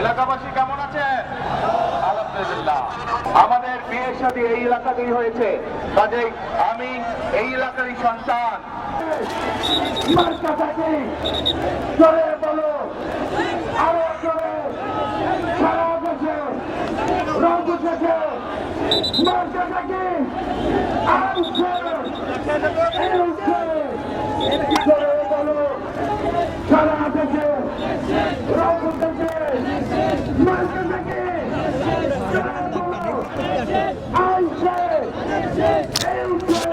এলাকাবাসী কেমন আছে? আলহামদুলিল্লাহ। আমাদের বিয়ে সাথে এই এলাকাতেই হয়েছে। কাজেই আমি এই এলাকারই সন্তান। বলো। আরও সারা দেশে রঙ থেকে মার্কাটাকে আনছে এনেছে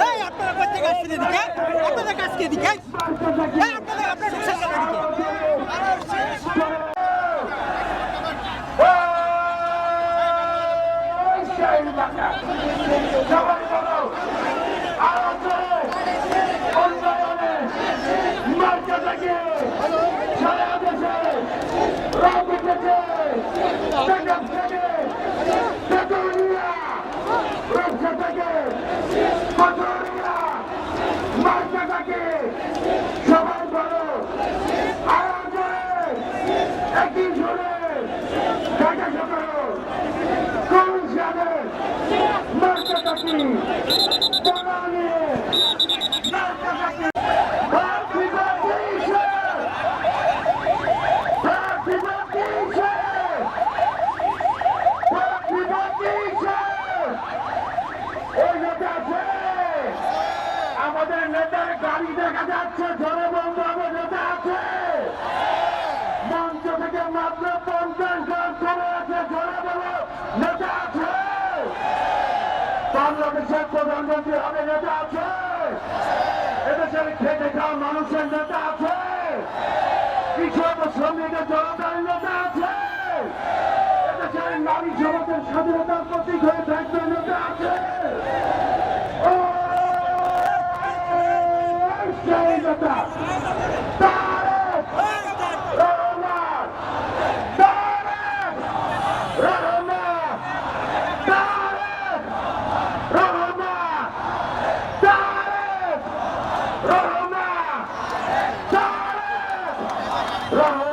এই আপনারা কোথেকে আসছেন এদিকে আপনাদের কাজ এদিকে আপনাদের আপনার ঢুকছেন এদিকে উন্নয়নে মার্কেটাকে সারা দেশে রঙ উঠেছে বেগম থেকে তেতুলিয়া রক্ষা থেকে কচুরিয়া মার্কেটাকে সবাই বলো আরও জোরে একই জোরে ঢাকা শহর কোন সাথে মার্কেটাকে Banani মার্কেটাকে Happy birthday, sir! Sir! Happy birthday, sir! ওই নেতা আছে আমাদের নেতার গাড়ি দেখা যাচ্ছে জনে এদেশের প্রধানমন্ত্রী হবে নেতা আছে এদেশের খেটে খাওয়া মানুষের নেতা আছে কৃষক শ্রমিকের জনতার নেতা আছে এদেশের নারী সমাজের স্বাধীনতার প্রতীক হয়ে থাকবে নেতা আছে নেতা রহমান